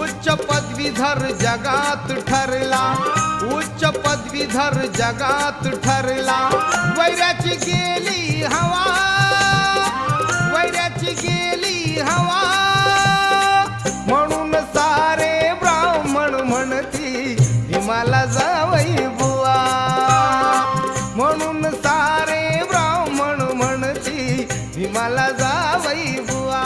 उच्च पदवीधर जगात ठरला. उच्च पदवीधर जगात ठरला. वैराची गेली हवा. वैराची गेली हवा. म्हणून सारे ब्राह्मण म्हणती हिमाला जावई बुवा. म्हणून सारे మలజావైవువా